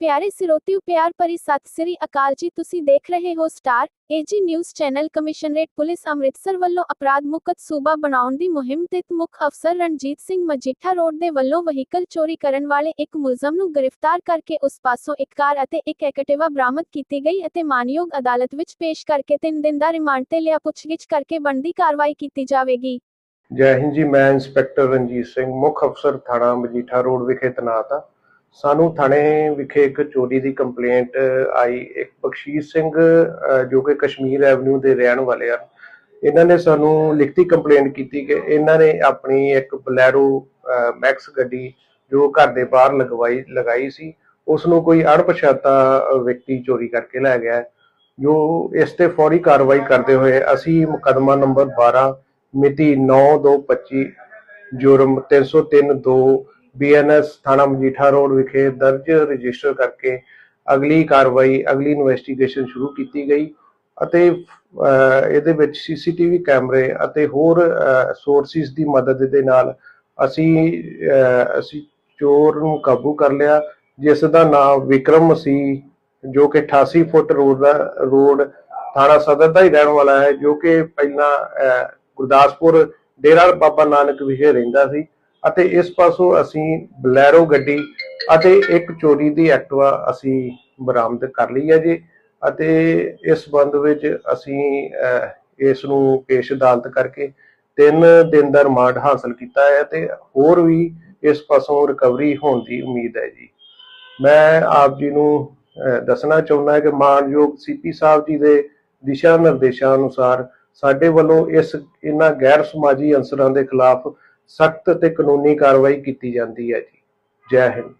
ਪਿਆਰੇ ਸਿਰੋਤਿਓ, ਪਿਆਰ ਭਰੀ ਸਤਿ ਸ੍ਰੀ ਅਕਾਲ ਜੀ। ਤੁਸੀਂ ਦੇਖ ਰਹੇ ਹੋ star AG news channel. Commissionerate police Amritsar ਵੱਲੋਂ ਅਪਰਾਧ ਮੁਕਤ ਸੂਬਾ ਬਣਾਉਣ ਦੀ ਮੁਹਿੰਮ ਤਹਿਤ ਮੁੱਖ ਅਫਸਰ ਰਣਜੀਤ ਸਿੰਘ ਮਜੀਠਾ ਰੋਡ ਦੇ ਵੱਲੋਂ ਵਹੀਕਲ ਚੋਰੀ ਕਰਨ ਵਾਲੇ ਇੱਕ ਮੁਲਜ਼ਮ ਨੂੰ ਗ੍ਰਿਫਤਾਰ ਕਰਕੇ ਉਸ ਪਾਸੋਂ ਇੱਕ ਕਾਰ ਅਤੇ ਇੱਕ ਐਕਟਿਵਾ ਬਰਾਮਦ ਕੀਤੀ ਗਈ ਅਤੇ ਮਾਨਯੋਗ ਅਦਾਲਤ ਵਿੱਚ ਪੇਸ਼ ਕਰਕੇ 3 ਦਿਨ ਦਾ ਰਿਮਾਂਡ ਤੇ ਲਿਆ। ਪੁੱਛਗਿੱਛ ਕਰਕੇ ਬਣਦੀ ਕਾਰਵਾਈ ਕੀਤੀ ਜਾਵੇਗੀ। ਜੈ ਹਿੰਦ ਜੀ, ਮੈਂ ਇੰਸਪੈਕਟਰ ਰਣਜੀਤ ਸਿੰਘ, ਮੁੱਖ ਅਫਸਰ ਥਾਣਾ ਮਜੀਠਾ ਰੋਡ ਵਿਖੇ ਤੈਨਾਤ ਹਾਂ। ਸਾਨੂੰ ਥਾਣੇ ਵਿਖੇ ਇੱਕ ਚੋਰੀ ਦੀ ਕੰਪਲੇਂਟ ਆਈ। ਇੱਕ ਬਖਸ਼ੀਸ਼ ਸਿੰਘ ਜੋ ਕਿ ਕਸ਼ਮੀਰ ਐਵਨਿਊ ਦੇ ਰਹਿਣ ਵਾਲੇ ਹਨ ਇਹਨਾਂ ਨੇ ਸਾਨੂੰ ਲਿਖਤੀ ਕੰਪਲੇਂਟ ਕੀਤੀ ਕਿ ਇਹਨਾਂ ਨੇ ਆਪਣੀ ਇੱਕ ਬਲੈਰੋ ਮੈਕਸ ਗੱਡੀ ਜੋ ਘਰ ਦੇ ਬਾਹਰ ਲਗਵਾਈ, ਲਗਾਈ ਸੀ ਉਸ ਨੂੰ ਕੋਈ ਅਣਪਛਾਤਾ ਵਿਅਕਤੀ ਚੋਰੀ ਕਰਕੇ ਲੈ ਗਿਆ। ਜੋ ਇਸ ਤੇ ਫੌਰੀ ਕਾਰਵਾਈ ਕਰਦੇ ਹੋਏ ਅਸੀਂ ਮੁਕੱਦਮਾ ਨੰਬਰ 12 ਮਿਤੀ 9/2/25 ਜੁਰਮ 303-2 ਬੀਐਨਐਸ ਥਾਣਾ ਮਜੀਠਾ ਰੋਡ ਵਿਖੇ ਦਰਜ ਰਜਿਸਟਰ ਕਰਕੇ ਅਗਲੀ ਕਾਰਵਾਈ ਅਗਲੀ ਇਨਵੈਸਟੀਗੇਸ਼ਨ ਸ਼ੁਰੂ ਕੀਤੀ ਗਈ ਅਤੇ ਇਹਦੇ ਵਿੱਚ ਸੀਸੀਟੀਵੀ ਕੈਮਰੇ ਅਤੇ ਹੋਰ ਸੋਰਸਿਸ ਦੀ ਮਦਦ ਦੇ ਨਾਲ ਅਸੀਂ ਅਸੀਂ ਚੋਰ ਨੂੰ ਕਾਬੂ ਕਰ ਲਿਆ ਜਿਸ ਦਾ ਨਾਮ ਵਿਕਰਮ ਸੀ ਜੋ ਕਿ 88 ਫੁੱਟ ਰੋਡ ਦਾ ਰੋਡ ਥਾਣਾ ਸਦਰ ਦਾ ਹੀ ਰਹਿਣ ਵਾਲਾ ਹੈ ਜੋ ਕਿ ਪਹਿਲਾਂ ਅਹ, ਗੁਰਦਾਸਪੁਰ ਡੇਰਾ ਬਾਬਾ ਨਾਨਕ ਵਿਖੇ ਰਹਿੰਦਾ ਸੀ। ਅਤੇ ਇਸ ਪਾਸੋਂ ਅਸੀਂ ਬਲੈਰੋ ਗੱਡੀ ਅਤੇ ਇੱਕ ਚੋਰੀ ਦੀ ਐਕਟਿਵਾ ਅਸੀਂ ਬਰਾਮਦ ਕਰ ਲਈ ਹੈ ਜੀ। ਅਤੇ ਇਸ ਸੰਬੰਧ ਵਿੱਚ ਅਸੀਂ ਇਸ ਨੂੰ ਪੇਸ਼ ਅਦਾਲਤ ਕਰਕੇ 3 ਦਿਨ ਦਾ ਰਿਮਾਂਡ ਹਾਸਲ ਕੀਤਾ ਹੈ ਤੇ ਹੋਰ ਵੀ ਇਸ ਪਾਸੋਂ ਰਿਕਵਰੀ ਹੋਣ ਦੀ ਉਮੀਦ ਹੈ ਜੀ। ਮੈਂ ਆਪ ਜੀ ਨੂੰ ਅਹ, ਦੱਸਣਾ ਚਾਹੁੰਦਾ ਹਾਂ ਕਿ ਮਾਨਯੋਗ ਸੀਪੀ ਸਾਹਿਬ ਜੀ ਦੇ ਦਿਸ਼ਾ ਨਿਰਦੇਸ਼ਾਂ ਅਨੁਸਾਰ ਸਾਡੇ ਵੱਲੋਂ ਇਸ ਇਹਨਾਂ ਗੈਰ ਸਮਾਜੀ ਅੰਸਰਾਂ ਦੇ ਖਿਲਾਫ ਸਖਤ ਤੇ ਕਾਨੂੰਨੀ ਕਾਰਵਾਈ ਕੀਤੀ ਜਾਂਦੀ ਹੈ ਜੀ। ਜੈ ਹਿੰਦ।